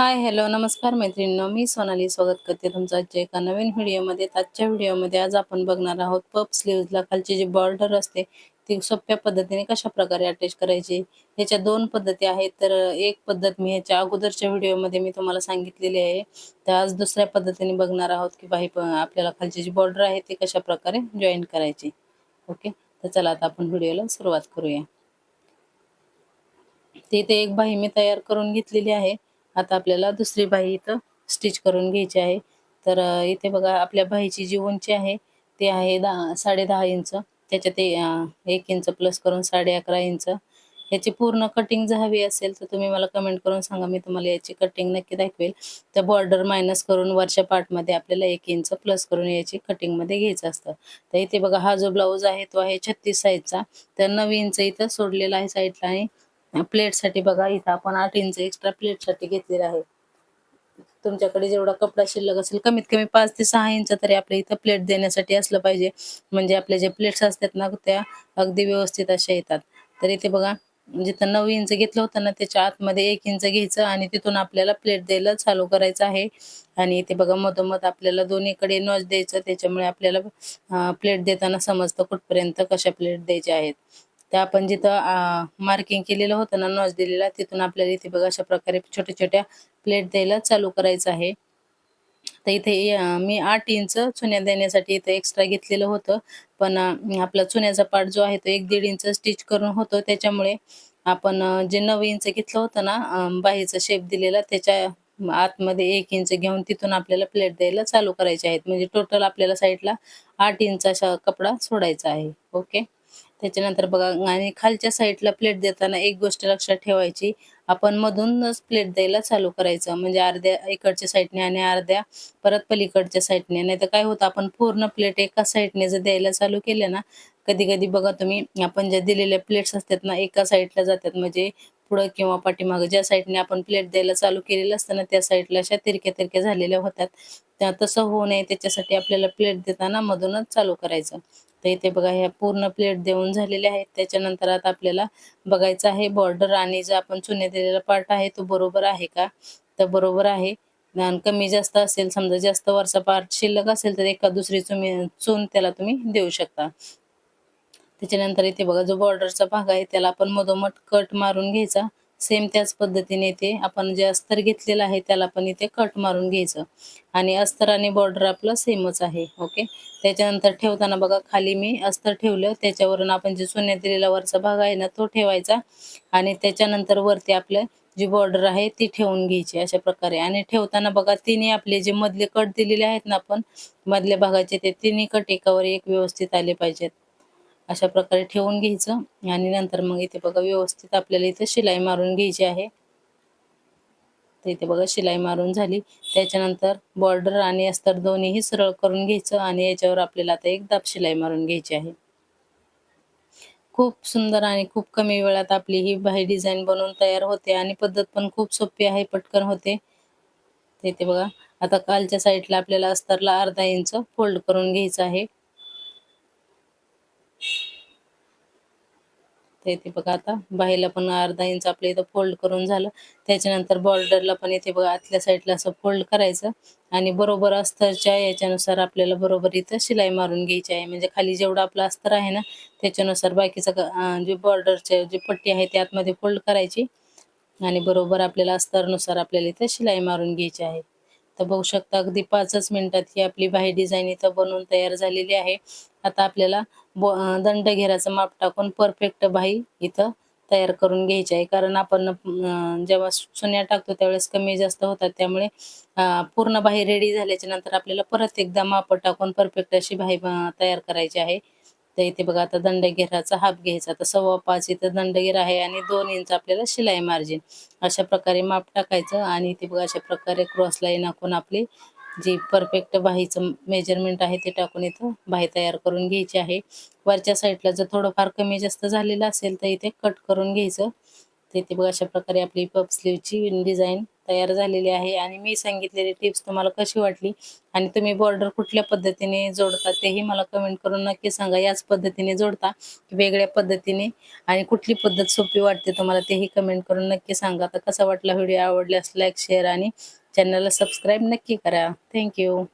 Hi hello नमस्कार मैत्रिणींनो. मी सोनाली स्वागत करते तुमचं आजच्या एका नवीन व्हिडिओमध्ये. आजच्या व्हिडिओमध्ये आज आपण बघणार आहोत पप स्लीव्जला खालची जी बॉर्डर असते ती सोप्या पद्धतीने कशा प्रकारे अटॅच करायची? ह्याच्या दोन पद्धती आहेत. तर एक पद्धत मी ह्याच्या अगोदरच्या व्हिडिओमध्ये मी तुम्हाला सांगितलेली आहे. तर आज दुसऱ्या पद्धतीने बघणार आहोत की बाई आपल्याला खालची जी बॉर्डर आहे ती कशा प्रकारे जॉईन करायची. ओके? तर चला आता आपण व्हिडिओला सुरुवात करूया. तिथे एक बाही मी तयार करून घेतलेली आहे. आता आपल्याला दुसरी बाही इथं स्टिच करून घ्यायची आहे. तर इथे बघा आपल्या बाहीची जी उंची आहे ते आहे दहा साडे दहा इंच. त्याच्यात एक इंच प्लस करून साडे अकरा इंच. याची पूर्ण कटिंग जर हवी असेल तर तुम्ही मला कमेंट करून सांगा. मी तुम्हाला याची कटिंग नक्की दाखवेल. तर बॉर्डर मायनस करून वरच्या पार्टमध्ये आपल्याला एक इंच प्लस करून याची कटिंगमध्ये घ्यायचं असतं. तर इथे बघा हा जो ब्लाऊज आहे तो आहे छत्तीस साईजचा तर नऊ इंच इथं सोडलेला आहे साईडला आणि प्लेटसाठी बघा इथं आपण आठ इंच एक्स्ट्रा प्लेटसाठी घेतलेला आहे. तुमच्याकडे जेवढा कपडा शिल्लक असेल कमीत कमी पाच ते सहा इंच तरी आपल्या इथं प्लेट देण्यासाठी असलं पाहिजे. म्हणजे आपले जे प्लेट्स असतात ना त्या अगदी व्यवस्थित अशा येतात. तर इथे बघा जिथं नऊ इंच घेतलं होतं ना त्याच्या आतमध्ये एक इंच घ्यायचं आणि तिथून आपल्याला प्लेट द्यायला चालू करायचं आहे. आणि इथे बघा मधोमध आपल्याला दोन्हीकडे नॉच द्यायचं. त्याच्यामुळे आपल्याला प्लेट देताना समजतं कुठपर्यंत कशा प्लेट द्यायच्या आहेत. ते आपण जिथं मार्किंग केलेलं होतं ना नॉच दिलेला तिथून आपल्याला इथे बघा अशा प्रकारे छोट्या छोट्या प्लेट द्यायला चालू करायचं आहे. तर इथे मी आठ इंच चुन्या देण्यासाठी इथं एक्स्ट्रा घेतलेलं होतं. पण आपला चुन्याचा पार्ट जो आहे तो एक दीड इंच स्टिच करून होतो. त्याच्यामुळे आपण जे नऊ इंच घेतलं होतं ना बाहीचा शेप दिलेला त्याच्या आतमध्ये एक इंच घेऊन तिथून आपल्याला प्लेट द्यायला चालू करायचे आहेत. म्हणजे टोटल आपल्याला साईडला आठ इंच असा कपडा सोडायचा आहे. ओके त्याच्यानंतर बघा आणि खालच्या साईडला प्लेट देताना एक गोष्ट लक्षात ठेवायची. आपण मधूनच प्लेट द्यायला चालू करायचं. म्हणजे अर्ध्या इकडच्या साईडने आणि अर्ध्या परत पलीकडच्या साईडने. नाही तर काय होतं आपण पूर्ण प्लेट एका साईडने जर द्यायला चालू केले ना कधी कधी बघा तुम्ही आपण ज्या दिलेल्या प्लेट्स असतात ना एका साईडला जातात. म्हणजे पुढं किंवा पाठीमागं ज्या साईडने आपण प्लेट द्यायला चालू केलेलं असतं ना त्या साईडला अशा तिरक्या तिरक्या झालेल्या होतात. त्या तसं होऊ नये त्याच्यासाठी आपल्याला प्लेट देताना मधूनच चालू करायचं. तर इथे बघा ह्या पूर्ण प्लेट देऊन झालेल्या आहेत. त्याच्यानंतर आता आपल्याला बघायचं आहे बॉर्डर आणि जो आपण चुने दिलेला पार्ट आहे तो बरोबर आहे का? तर बरोबर आहे. आणि कमी जास्त असेल समजा जास्त वरचा पार्ट शिल्लक असेल तर एका दुसरी चुमी चून त्याला तुम्ही देऊ शकता. त्याच्यानंतर इथे बघा जो बॉर्डरचा भाग आहे त्याला आपण मधोमध कट मारून घ्यायचा. सेम त्याच पद्धतीने इथे आपण जे अस्तर घेतलेलं आहे त्याला पण इथे कट मारून घ्यायचं. आणि अस्तर आणि बॉर्डर आपलं सेमच आहे ओके त्याच्यानंतर ठेवताना बघा खाली मी अस्तर ठेवलं. त्याच्यावरून आपण जे सोन्यात दिलेला वरचा भाग आहे ना तो ठेवायचा. आणि त्याच्यानंतर वरती आपलं जी बॉर्डर आहे ती ठेवून घ्यायची अशा प्रकारे. आणि ठेवताना बघा तिन्ही आपले जे मधले कट दिलेले आहेत ना आपण मधल्या भागाचे ते तिन्ही कट एकावर एक व्यवस्थित आले पाहिजेत. अशा प्रकारे ठेवून घ्यायचं. आणि नंतर मग इथे बघा व्यवस्थित आपल्याला इथे शिलाई मारून घ्यायची आहे. तर इथे बघा शिलाई मारून झाली. त्याच्यानंतर बॉर्डर आणि अस्तर दोन्हीही सरळ करून घ्यायचं आणि याच्यावर आपल्याला आता एक दाब शिलाई मारून घ्यायची आहे. खूप सुंदर आणि खूप कमी वेळात आपली ही बाही डिझाईन बनवून तयार होते आणि पद्धत पण खूप सोपी आहे पटकन होते. इथे बघा आता कालच्या साईडला आपल्याला अस्तरला अर्धा इंच फोल्ड करून घ्यायचं आहे. तर इथे बघा आता बाहेरला पण अर्धा इंच आपल्या इथं फोल्ड करून झालं. त्याच्यानंतर बॉर्डरला पण इथे बघा आतल्या साईडला असं फोल्ड करायचं. आणि बरोबर अस्तरच्या याच्यानुसार आपल्याला बरोबर इथं शिलाई मारून घ्यायची आहे. म्हणजे खाली जेवढं आपलं अस्तर आहे ना त्याच्यानुसार बाकीचं जे बॉर्डरचे जी पट्टी आहे त्या आतमध्ये फोल्ड करायची. आणि बरोबर आपल्याला अस्तरनुसार आपल्याला इथं शिलाई मारून घ्यायची आहे. तर बघू शकता अगदी पाचच मिनिटात ही आपली बाही डिझाईन इथं बनवून तयार झालेली आहे. आता आपल्याला दंड घेराचं माप टाकून परफेक्ट बाही इथं तयार करून घ्यायची आहे. कारण आपण जेव्हा सुन्या टाकतो त्यावेळेस कमी जास्त होतात. त्यामुळे पूर्ण बाही रेडी झाल्याच्यानंतर आपल्याला परत एकदा माप टाकून परफेक्ट अशी बाही तयार करायची आहे. तर इथे बघा आता दंडगिराचा हाफ घ्यायचा. तर सव्वा पाच इथं दंडगिर आहे आणि दोन इंच आपल्याला शिलाई मार्जिन. अशा प्रकारे माप टाकायचं आणि इथे बघा अशा प्रकारे क्रॉस लाईन आखून आपली जी परफेक्ट बाहीचं मेजरमेंट आहे ते टाकून इथं बाही तयार करून घ्यायची आहे. वरच्या साईडला जर थोडंफार कमी जास्त झालेलं असेल तर इथे कट करून घ्यायचं. तर इथे बघा अशा प्रकारे आपली पप स्लीवची डिझाईन तयार झालेली आहे. आणि मी सांगितलेली टिप्स तुम्हाला कशी वाटली आणि तुम्ही बॉर्डर कुठल्या पद्धतीने जोडता तेही मला कमेंट करून नक्की सांगा. याच पद्धतीने जोडता वेगळ्या पद्धतीने आणि कुठली पद्धत सोपी वाटते तुम्हाला तेही कमेंट करून नक्की सांगा. तर कसा वाटला व्हिडिओ आवडल्यास लाईक शेअर आणि चॅनलला सबस्क्राईब नक्की करा. थँक्यू